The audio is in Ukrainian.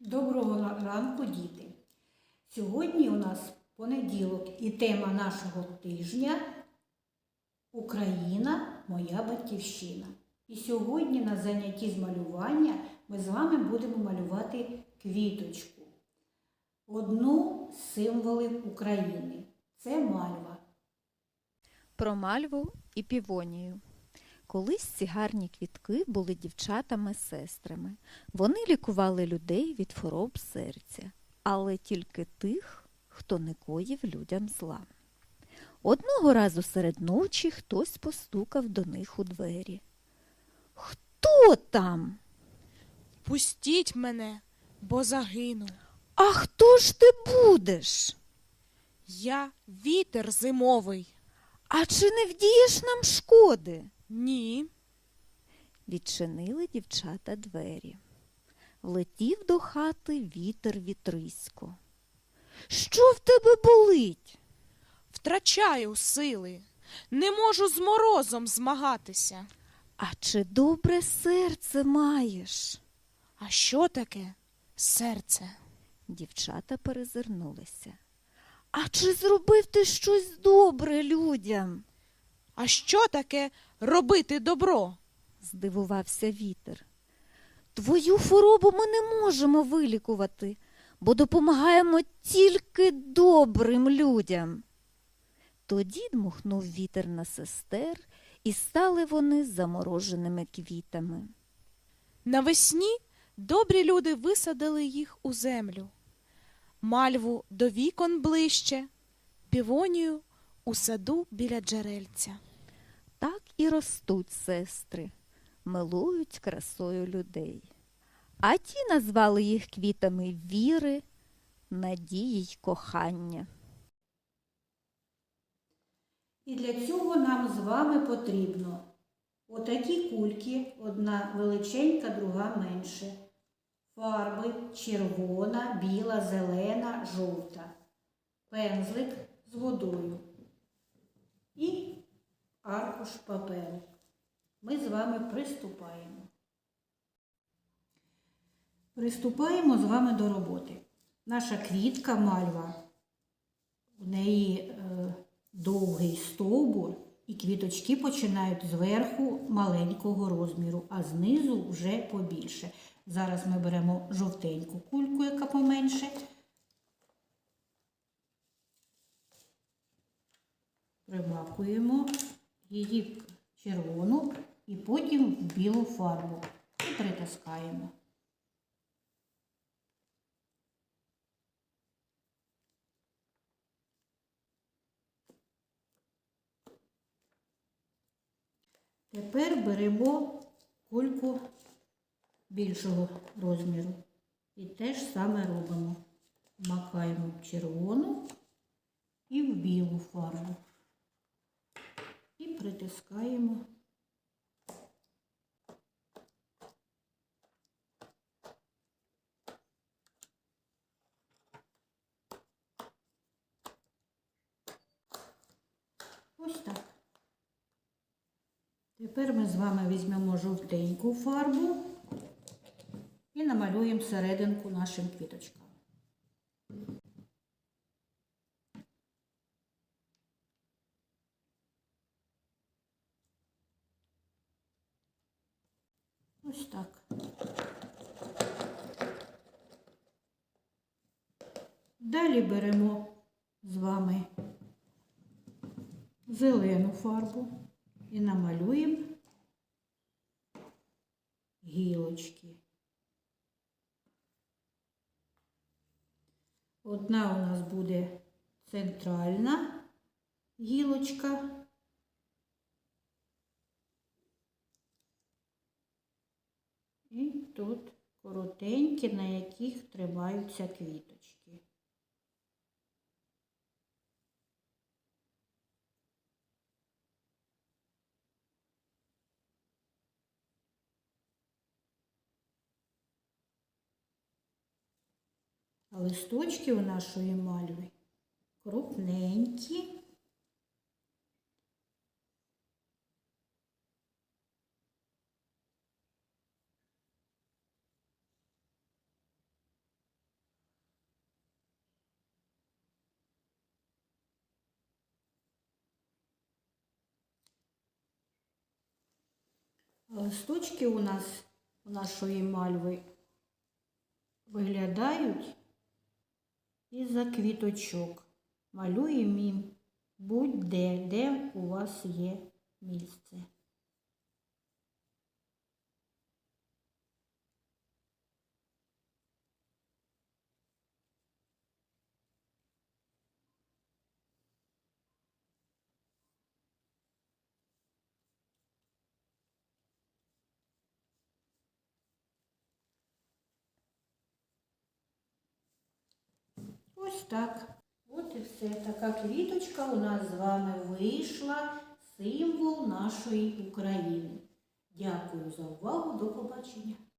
Доброго ранку, діти! Сьогодні у нас понеділок і тема нашого тижня Україна моя батьківщина. І сьогодні на занятті з малювання ми з вами будемо малювати квіточку. Одну з символів України. Це мальва. Про мальву і півонію. Колись ці гарні квітки були дівчатами-сестрами. Вони лікували людей від хвороб серця, але тільки тих, хто не коїв людям зла. Одного разу серед ночі хтось постукав до них у двері. Хто там? Пустіть мене, бо загину. А хто ж ти будеш? Я вітер зимовий. А чи не вдієш нам шкоди? Ні. Відчинили дівчата двері. Влетів до хати вітер вітрисько. Що в тебе болить? Втрачаю сили. Не можу з морозом змагатися. А чи добре серце маєш? А що таке серце? Дівчата перезирнулися. А чи зробив ти щось добре людям? А що таке робити добро? здивувався вітер. Твою хворобу ми не можемо вилікувати, бо допомагаємо тільки добрим людям. Тоді дмухнув вітер на сестер, і стали вони замороженими квітами. Навесні добрі люди висадили їх у землю. Мальву до вікон ближче, півонію у саду біля джерельця. Так і ростуть сестри, милують красою людей. А ті назвали їх квітами віри, надії й кохання. І для цього нам з вами потрібно отакі кульки, одна величенька, друга менше. Фарби червона, біла, зелена, жовта. Пензлик з водою. І аркуш паперу. Ми з вами приступаємо. Приступаємо з вами до роботи. Наша квітка мальва. У неї е, довгий стовбур, і квіточки починають зверху маленького розміру, а знизу вже побільше. Зараз ми беремо жовтеньку кульку, яка поменше. Примакуємо її в червону і потім в білу фарбу і притискаємо. Тепер беремо кульку більшого розміру і те ж саме робимо. Макаємо в червону і в білу фарбу. Притискаємо. Ось так. Тепер ми з вами візьмемо жовтеньку фарбу і намалюємо серединку нашим квіточкам. Ось так. Далі беремо з вами зелену фарбу і намалюємо гілочки. Одна у нас буде центральна гілочка. І тут коротенькі, на яких тримаються квіточки. А листочки у нашої мальви крупненькі. Листочки у нас у нашої мальви виглядають із-за квіточок. Малюємо їм будь-де, де у вас є місце. Ось так. От і все. Така квіточка у нас з вами вийшла, символ нашої України. Дякую за увагу. До побачення.